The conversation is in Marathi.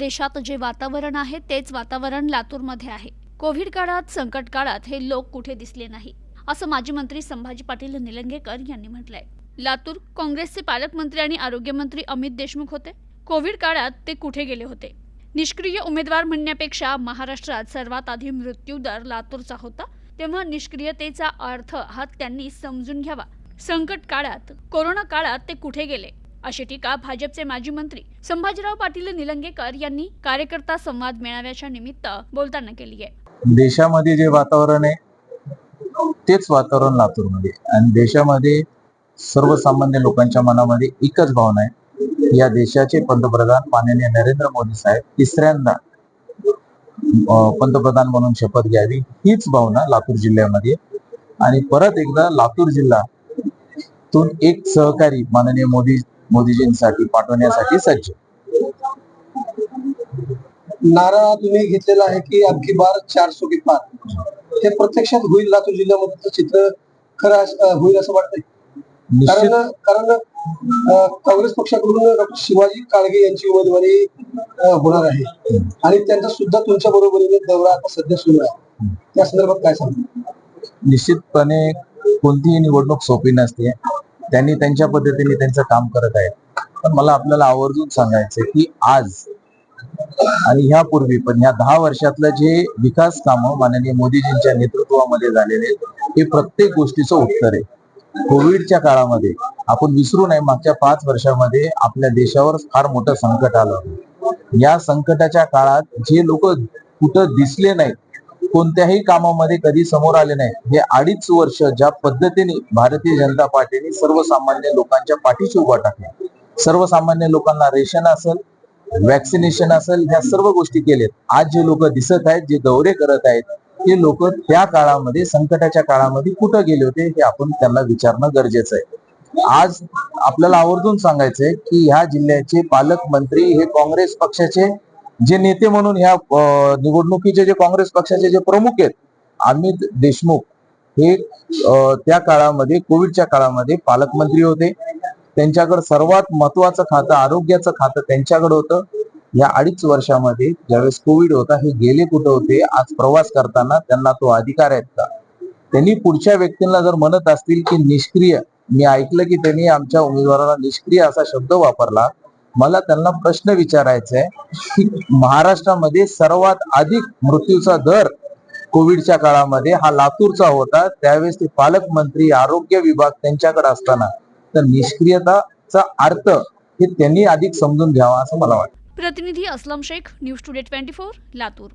देशात जे वातावरण आहे तेच वातावरण लातूरमध्ये आहे. कोविड काळात संकट काळात हे लोक कुठे दिसले नाही असं माजी मंत्री संभाजी पाटील निलंगेकर यांनी म्हटलंय. लातूर काँग्रेसचे पालकमंत्री आणि आरोग्यमंत्री अमित देशमुख होते. कोविड काळात ते कुठे गेले होते? निष्क्रिय उमेदवार म्हणण्यापेक्षा महाराष्ट्रात सर्वात आधी मृत्यू दर लातूरचा होता. तेव्हा निष्क्रियतेचा अर्थ हा त्यांनी समजून घ्यावा. संकट काळात कोरोना काळात ते कुठे गेले? अशी टीका भाजपचे माजी मंत्री संभाजीराव पाटील निलंगेकर यांनी कार्यकर्ता संवाद मेळाव्याच्या निमित्त बोलताना केली आहे. देशामध्ये जे वातावरण आहे तेच वातावरण लातूरमध्ये. आणि देशामध्ये सर्वसामान्य लोकांच्या मनामध्ये एकच भावना आहे. या देशाचे पंतप्रधान माननीय नरेंद्र मोदी साहेब तिसऱ्यांदा पंतप्रधान म्हणून शपथ घ्यावी हीच भावना लातूर जिल्ह्यामध्ये. आणि परत एकदा लातूर जिल्हा तून एक सहकारी माननीय मोदी मोदीजींसाठी पाठवण्यासाठी सज्ज. नारा तुम्ही घेतलेला आहे की अबकी बार चारसो के पार. हे प्रत्यक्षात होईल लातूर जिल्ह्यामधलं चित्र खरं होईल असं वाटतंय? निश्चित. कारण कारण काँग्रेस पक्षाकडून डॉक्टर शिवाजी काळगे यांची उमेदवारी होणार आहे. आणि त्यांचा सुद्धा तुमच्या बरोबरीने दौरा आता सध्या सुरू आहे. त्या संदर्भात काय सांगता निश्चितपणे कोणतीही निवडणूक सोपी नसते. त्यांनी त्यांच्या पद्धतीने त्यांचं काम करत आहेत. पण मला आपल्याला आवर्जून सांगायचं की आज आणि ह्यापूर्वी पण ह्या दहा वर्षातलं जे विकास कामं माननीय मोदीजींच्या नेतृत्वामध्ये झालेले हे प्रत्येक गोष्टीचं उत्तर आहे. कोविडच्या काळामध्ये आपण विसरू नये मागच्या पाच वर्षामध्ये आपल्या देशावर फार मोठं संकट आलं या संकटाच्या काळात जे लोक कुठं दिसले नाहीत कोणत्याही कामामध्ये कधी समोर आले नाही. हे अडीच वर्ष ज्या पद्धतीने भारतीय जनता पार्टीने सर्वसामान्य लोकांच्या पाठीशी उभा टाकला. सर्वसामान्य लोकांना रेशन असेल वॅक्सिनेशन असेल ह्या सर्व गोष्टी केल्यात. आज जे लोक दिसत आहेत जे दौरे करत आहेत ते लोक त्या काळामध्ये संकटाच्या काळामध्ये कुठं गेले होते हे आपण त्यांना विचारणं गरजेचं आहे. आज आपल्याला आवर्जून सांगायचंय की ह्या जिल्ह्याचे पालकमंत्री हे काँग्रेस पक्षाचे जे नेते म्हणून ह्या निवडणुकीचे जे काँग्रेस पक्षाचे जे प्रमुख आहेत अमित देशमुख हे त्या काळामध्ये कोविडच्या काळामध्ये पालकमंत्री होते. त्यांच्याकडे सर्वात महत्वाचं खातं आरोग्याचं खातं त्यांच्याकडे होतं. या अडीच वर्षामध्ये ज्यावेळेस कोविड होता हे गेले कुठं होते आज प्रवास करताना त्यांना तो अधिकार आहेत का? त्यांनी पुढच्या व्यक्तींना जर म्हणत असतील की निष्क्रिय मी ऐकलं की त्यांनी आमच्या उमेदवाराला निष्क्रिय असा शब्द वापरला मला त्यांना प्रश्न विचारायचा आहे की महाराष्ट्रामध्ये सर्वात अधिक मृत्यूचा दर कोविडच्या काळामध्ये हा लातूरचा होता. त्यावेळेस ते पालकमंत्री आरोग्य विभाग त्यांच्याकडे असताना. तर निष्क्रियताचा अर्थ हे त्यांनी अधिक समजून घ्यावा असं मला वाटतं. प्रतिनिधी Aslam Shaikh news today twenty four Latur.